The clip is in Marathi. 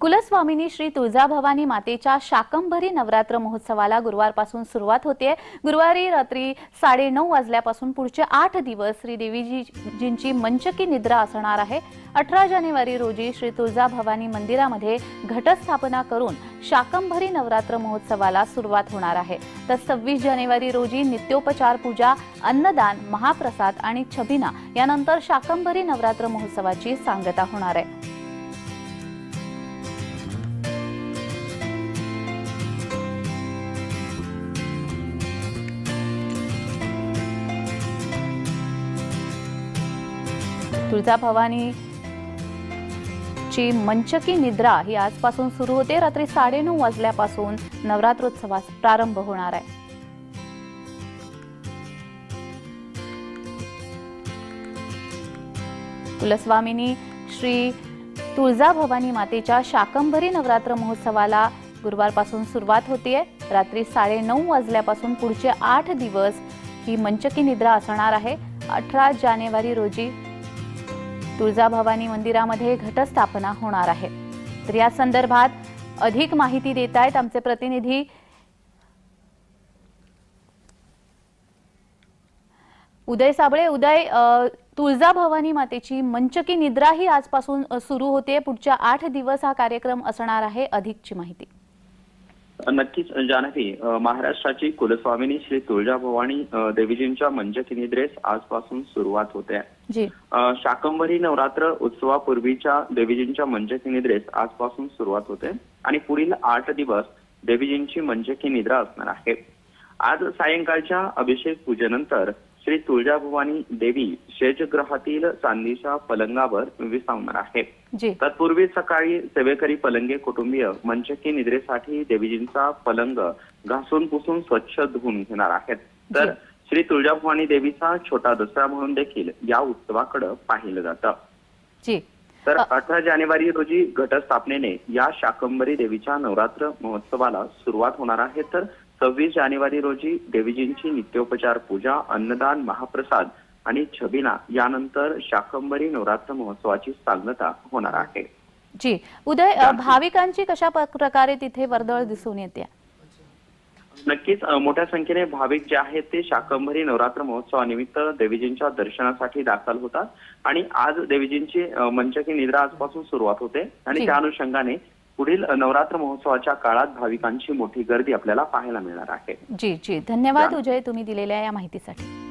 कुलस्वामिनी श्री तुळजाभवानी मातेच्या शाकंभरी नवरात्र महोत्सवाला गुरुवारपासून सुरुवात होते गुरुवारी रात्री साडेनऊ वाजल्यापासून पुढचे आठ दिवस श्री देवीजींची मंचकी निद्रा असणार आहे. अठरा जानेवारी रोजी श्री तुळजाभवानी मंदिरामध्ये घटस्थापना करून शाकंभरी नवरात्र महोत्सवाला सुरुवात होणार आहे. तर सव्वीस जानेवारी रोजी नित्योपचार पूजा अन्नदान महाप्रसाद आणि छबिना यानंतर शाकंभरी नवरात्र महोत्सवाची सांगता होणार आहे. तुळजाभवानी ची मंचकी निद्रा ही आजपासून सुरू होते. रात्री साडेनऊ वाजल्यापासून नवरात्रोत्सवास प्रारंभ होणार आहे. कुलस्वामिनी श्री तुळजाभवानी मातेच्या शाकंभरी नवरात्र महोत्सवाला गुरुवारपासून सुरुवात होतीये. रात्री साडेनऊ वाजल्यापासून पुढचे आठ दिवस ही मंचकी निद्रा असणार आहे. अठरा जानेवारी रोजी तुळजाभवानी मंदिरामध्ये घटस्थापना होणार आहे. तर या संदर्भात अधिक माहिती देत आहेत आमचे प्रतिनिधी उदय साबळे. उदय तुळजाभवानी मातेची मंचकी निद्रा ही आजपासून सुरू होते. पुढच्या आठ दिवस हा कार्यक्रम असणार आहे. अधिकची माहिती. नक्कीच जानकी महाराष्ट्राची कुलस्वामिनी श्री तुळजाभवानी देवीजींच्या मंचकी निद्रेस आजपासून सुरुवात होते. शाकंभरी नवरात्र उत्सवापूर्वीच्या देवीजींच्या मंचकी निद्रेस आजपासून सुरुवात होते आणि पुढील आठ दिवस देवीजींची मंचकी निद्रा असणार आहे. आज सायंकाळच्या अभिषेक पूजेनंतर श्री तुळजाभवानी देवी शेजग्रहातील चांदीच्या पलंगावर विसावणार आहे. तत्पूर्वी सकाळी सेवेकरी पलंगे कुटुंबीय मंचकी निद्रेसाठी देवीजींचा पलंग घासून पुसून स्वच्छ धुवून घेणार आहेत. तर श्री तुळजाभवानी देवीचा छोटा दसरा म्हणून देखील या उत्सवाकडे पाहिलं जातं. जी. तर अठरा जानेवारी रोजी घटस्थापनेने या शाकंभरी देवीच्या नवरात्र महोत्सवाला सुरुवात होणार आहे. तर सव्वीस जानेवारी रोजी देवीजींची नित्योपचार पूजा अन्नदान महाप्रसाद आणि छबिना यानंतर शाकंभरी नवरात्र महोत्सवाची सांगता होणार आहे. जी. उदय भाविकांची कशा प्रकारे तिथे वर्दळ दिसून येते? नक्कीच मोठ्या संख्येने भाविक जे आहेत ते शाकंभरी नवरात्र महोत्सवानिमित्त देवीजींच्या दर्शनासाठी दाखल होतात आणि आज देवीजींची मंचकी निद्रा आजपासून सुरुवात होते आणि. त्या अनुषंगाने पुढील नवरात्र महोत्सवाच्या काळात भाविकांची मोठी गर्दी आपल्याला पाहायला मिळणार आहे. जी जी. धन्यवाद उजय तुम्ही दिलेल्या या माहितीसाठी.